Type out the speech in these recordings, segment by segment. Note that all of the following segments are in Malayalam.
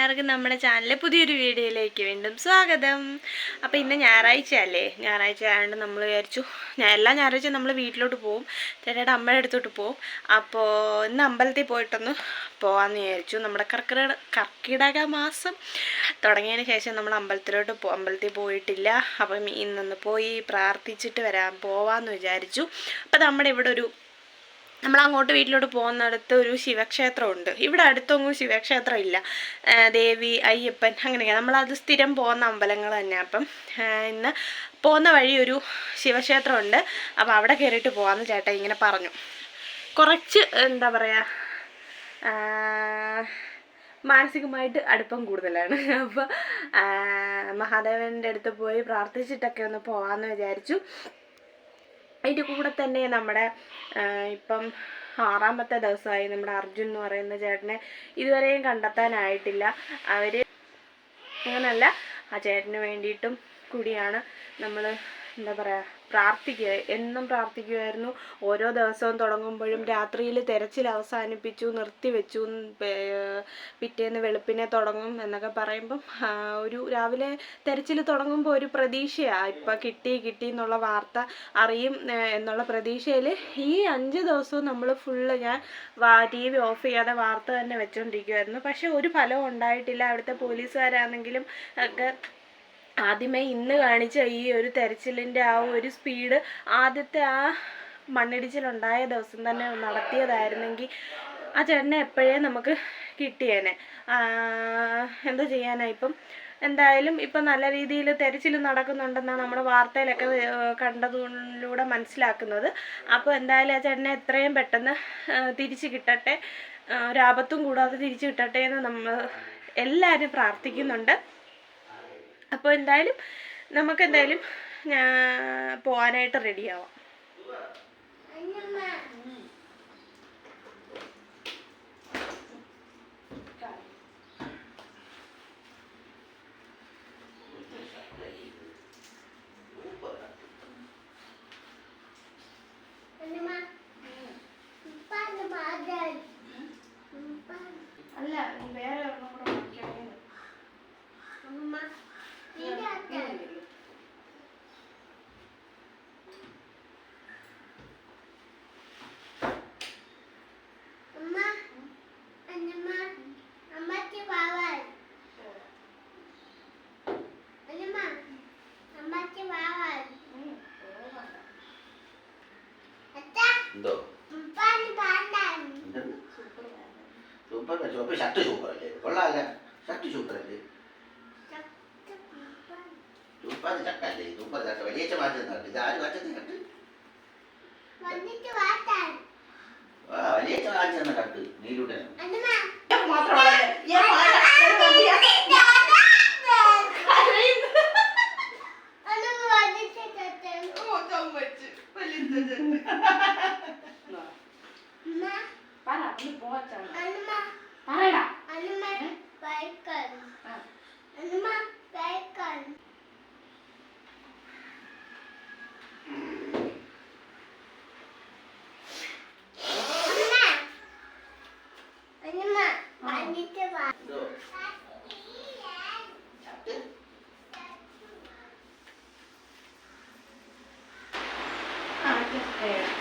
എല്ലാവർക്കും നമ്മുടെ ചാനലിലെ പുതിയൊരു വീഡിയോയിലേക്ക് വീണ്ടും സ്വാഗതം. അപ്പോൾ ഇന്ന് ഞായറാഴ്ച അല്ലേ? ഞായറാഴ്ച ആയതുകൊണ്ട് നമ്മൾ വിചാരിച്ചു എല്ലാ ഞായറാഴ്ചയും നമ്മൾ വീട്ടിലോട്ട് പോവും. ചേട്ടയുടെ അമ്മയുടെ അടുത്തോട്ട് പോവും. അപ്പോൾ ഇന്ന് അമ്പലത്തിൽ പോയിട്ടൊന്ന് പോകാമെന്ന് വിചാരിച്ചു. നമ്മുടെ കർക്കിടക കർക്കിടക മാസം തുടങ്ങിയതിന് ശേഷം നമ്മൾ അമ്പലത്തിലോട്ട് പോ അമ്പലത്തിൽ പോയിട്ടില്ല. അപ്പം ഇന്നൊന്ന് പോയി പ്രാർത്ഥിച്ചിട്ട് വരാൻ പോവാമെന്ന് വിചാരിച്ചു. അപ്പോൾ നമ്മുടെ ഇവിടെ ഒരു നമ്മൾ അങ്ങോട്ട് വീട്ടിലോട്ട് പോകുന്നിടത്ത് ഒരു ശിവക്ഷേത്രമുണ്ട്. ഇവിടെ അടുത്തൊന്നും ശിവക്ഷേത്രം ഇല്ല ദേവി അയ്യപ്പൻ അങ്ങനെയൊക്കെ. നമ്മളത് സ്ഥിരം പോകുന്ന അമ്പലങ്ങൾ തന്നെ. അപ്പം ഇന്ന് പോകുന്ന വഴി ഒരു ശിവക്ഷേത്രമുണ്ട്. അപ്പോൾ അവിടെ കയറിയിട്ട് പോകാമെന്ന് ചേട്ടൻ ഇങ്ങനെ പറഞ്ഞു. കുറച്ച് എന്താ പറയുക മാനസികമായിട്ട് അടുപ്പം കൂടുതലാണ്. അപ്പോൾ മഹാദേവന്റെ അടുത്ത് പോയി പ്രാർത്ഥിച്ചിട്ടൊക്കെ ഒന്ന് പോകാമെന്ന് വിചാരിച്ചു. അതിന്റെ കൂടെ തന്നെ നമ്മുടെ ഇപ്പം ആറാമത്തെ ദിവസമായി നമ്മുടെ അർജുൻ എന്ന് പറയുന്ന ചേട്ടനെ ഇതുവരെയും കണ്ടെത്താനായിട്ടില്ല. അവർ അങ്ങനല്ല ആ ചേട്ടന് വേണ്ടിയിട്ടും കൂടിയാണ് നമ്മൾ എന്താ പറയുക പ്രാർത്ഥിക്കുക. എന്നും പ്രാർത്ഥിക്കുമായിരുന്നു ഓരോ ദിവസവും തുടങ്ങുമ്പോഴും രാത്രിയിൽ തിരച്ചിൽ അവസാനിപ്പിച്ചു നിർത്തിവെച്ചു പിറ്റേന്ന് വെളുപ്പിനെ തുടങ്ങും എന്നൊക്കെ പറയുമ്പം ഒരു രാവിലെ തിരച്ചിൽ തുടങ്ങുമ്പോൾ ഒരു പ്രതീക്ഷയാണ് ഇപ്പം കിട്ടി കിട്ടി എന്നുള്ള വാർത്ത അറിയും എന്നുള്ള പ്രതീക്ഷയിൽ ഈ അഞ്ച് ദിവസവും നമ്മൾ ഫുള്ള് ഞാൻ ടി വി ഓഫ് ചെയ്യാതെ വാർത്ത തന്നെ വെച്ചുകൊണ്ടിരിക്കുമായിരുന്നു പക്ഷെ ഒരു ഫലവും ഉണ്ടായിട്ടില്ല. അവിടുത്തെ പോലീസുകാരാണെങ്കിലും ഒക്കെ ആദ്യമേ ഇന്ന് കാണിച്ച ഈ ഒരു തെരച്ചിലിന്റെ ആ ഒരു സ്പീഡ് ആദ്യത്തെ ആ മണ്ണിടിച്ചിലുണ്ടായ ദിവസം തന്നെ നടത്തിയതായിരുന്നെങ്കിൽ ആ ചേട്ടനെ എപ്പോഴേ നമുക്ക് കിട്ടിയേനെ? എന്താ ചെയ്യാനാ ഇപ്പം? എന്തായാലും ഇപ്പം നല്ല രീതിയിൽ തെരച്ചിൽ നടക്കുന്നുണ്ടെന്നാണ് നമ്മൾ വാർത്തയിലൊക്കെ കണ്ടതിലൂടെ മനസ്സിലാക്കുന്നത്. അപ്പോൾ എന്തായാലും ആ ചേട്ടനെ എത്രയും പെട്ടെന്ന് തിരിച്ചു കിട്ടട്ടെ. ഒരാപത്തും കൂടാതെ തിരിച്ചു കിട്ടട്ടെ എന്ന് നമ്മൾ എല്ലാവരും പ്രാർത്ഥിക്കുന്നുണ്ട്. അപ്പോൾ എന്തായാലും നമുക്ക് എന്തായാലും പോകാനായിട്ട് റെഡിയാവാം അല്ല വേറെ ഒരെണ്ണം കൂടെ വാങ്ങിക്കണേ എന്തോ? സൂപ്പർ സൂപ്പർ ഷർട്ട് സൂപ്പർ അല്ലേ കൊള്ളാല്ല. ഷർട്ട് സൂപ്പർ അല്ലേ സൂപ്പർ ചക്ക അല്ലേ സൂപ്പർ ചക്ക. വലിയ മാറ്റുന്നുണ്ട് ഇത് ആര് മാറ്റുന്ന ഷർട്ട്? വലിയ മാറ്റുന്ന ഷർട്ട്? Yeah.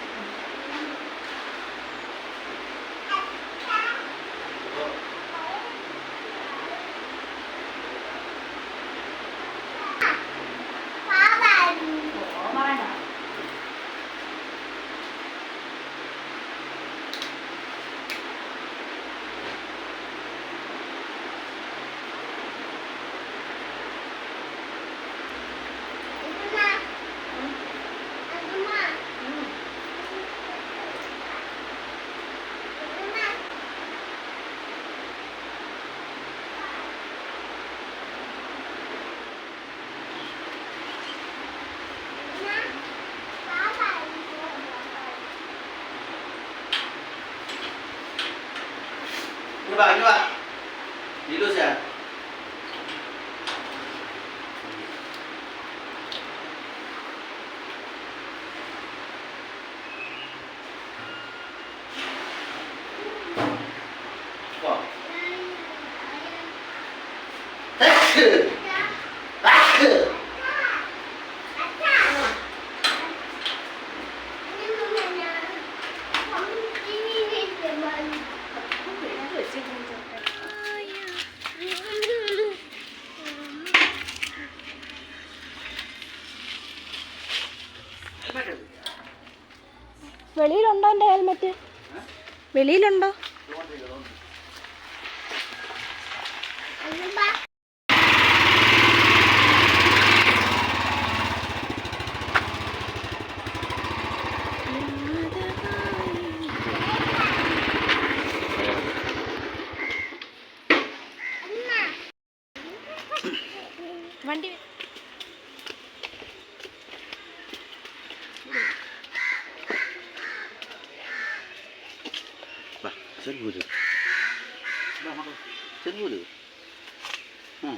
വാ ഇങ്ങ് വാ വെളിയിലുണ്ടോ എന്റെ ഹെൽമെറ്റ്? വെളിയിലുണ്ടോ? വണ്ടി വാ, ചെറുപൂര്. വാ, മക്കളെ, ചെറുപൂര്. ആ.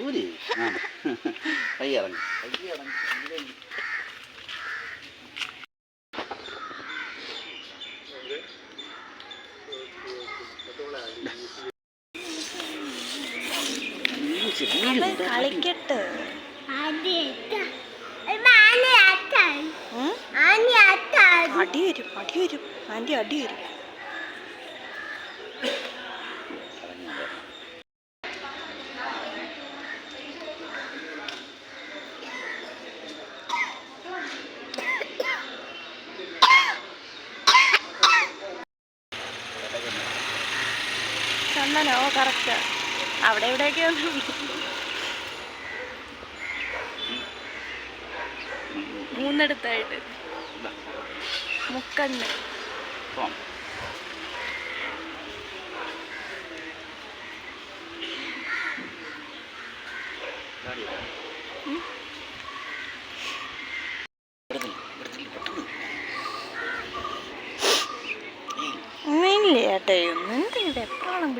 ഊര്. ആ. വീഴ്ച, വീഴും. കളിക്കട്ട്? അടി വരും അടി വരും ആന്റി അടി വരും ചന്ദനോ കറക്റ്റ് അവിടെ ഇവിടെയൊക്കെ ഒന്ന് മൂന്നിടത്തായിട്ട്. മുക്കണ്ണ്.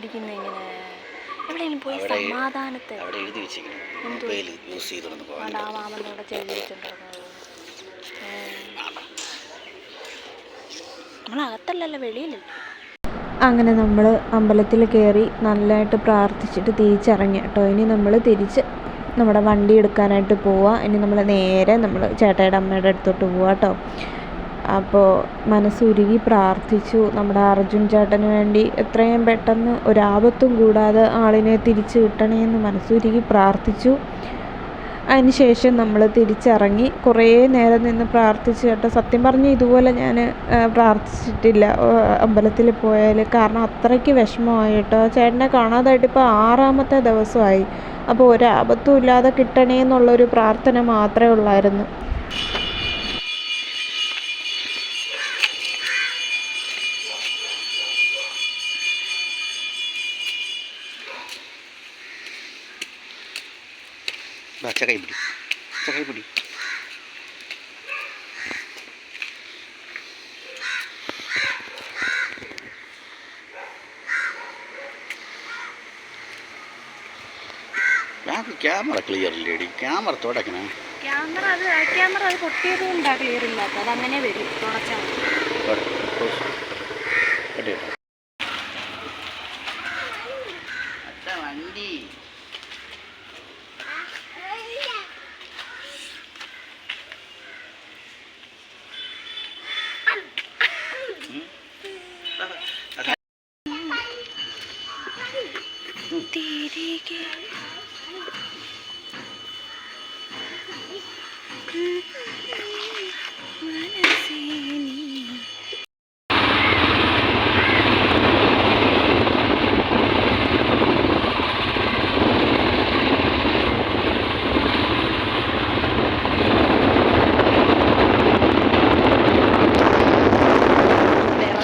പിടിക്കുന്നത് ഇങ്ങനെ എവിടെയെങ്കിലും പോയി സമാധാനത്തെ അവിടെ എഴുതി യൂസ് ചെയ്ത് നമ്മളകത്തല്ലല്ലോ വെളിയിലല്ലേ? അങ്ങനെ നമ്മൾ അമ്പലത്തിൽ കയറി നല്ലതായിട്ട് പ്രാർത്ഥിച്ചിട്ട് തിരിച്ചിറങ്ങി. കേട്ടോ ഇനി നമ്മൾ തിരിച്ച് നമ്മുടെ വണ്ടി എടുക്കാനായിട്ട് പോവുക ഇനി നമ്മൾ നേരെ നമ്മൾ ചേട്ടയുടെ അമ്മയുടെ അടുത്തോട്ട് പോവാട്ടോ കേട്ടോ. അപ്പോൾ മനസ്സുരുകി പ്രാർത്ഥിച്ചു നമ്മുടെ അർജുൻ ചേട്ടന് വേണ്ടി എത്രയും പെട്ടെന്ന് ഒരാപത്തും കൂടാതെ ആളിനെ തിരിച്ചു കിട്ടണേന്ന് മനസ്സുരുകി പ്രാർത്ഥിച്ചു. അതിനുശേഷം നമ്മൾ തിരിച്ചിറങ്ങി. കുറേ നേരം നിന്ന് പ്രാർത്ഥിച്ചു കേട്ടോ. സത്യം പറഞ്ഞ് ഇതുപോലെ ഞാൻ പ്രാർത്ഥിച്ചിട്ടില്ല. അമ്പലത്തിൽ പോയാൽ കാരണം അത്രയ്ക്ക് വിഷമമായി കേട്ടോ. ചേട്ടനെ കാണാതായിട്ട് ഇപ്പോൾ ആറാമത്തെ ദിവസമായി. അപ്പോൾ ഒരാപത്തും ഇല്ലാതെ കിട്ടണേ എന്നുള്ളൊരു പ്രാർത്ഥന മാത്രമേ ഉള്ളായിരുന്നു. വാ, ചകൈ പിടി പിടി ഞങ്ങൾക്ക് ക്യാമറ ക്ലിയർ ഇല്ലേടി ക്യാമറ തുടക്കണേ ക്യാമറ അത് ക്യാമറ അത് പൊട്ടിയത് കൊണ്ടാണ് ക്ലിയർ ഇല്ലാത്തത്. അങ്ങനെ വരും. തുടച്ചാൽ വണ്ടി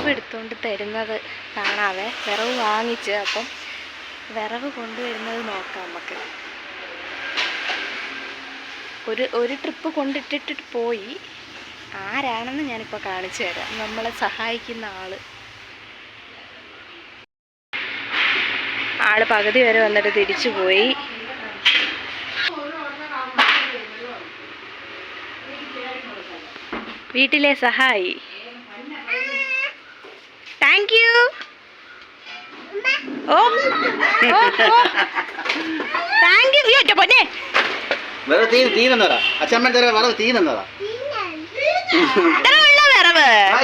എടുത്തുകൊണ്ട് തരുന്നത് കാണാവേ. വിറവ് വാങ്ങിച്ച് അപ്പം വിറവ് കൊണ്ടുവരുന്നത് നോക്കാം നമുക്ക്. ഒരു ഒരു ട്രിപ്പ് കൊണ്ടിട്ടിട്ട് പോയി. ആരാണെന്ന് ഞാനിപ്പോൾ കാണിച്ചു തരാം. നമ്മളെ സഹായിക്കുന്ന ആൾ. ആൾ പകുതി വരെ വന്നിട്ട് തിരിച്ചു പോയി. വീട്ടിലെ സഹായി. താങ്ക് യു താങ്ക് യു അയ്യോ പൊന്നെ വേറെ തീ തീ നിന്നതാ അച്ഛമ്മ വേറെ തീ വെള്ള വിറവ് ആ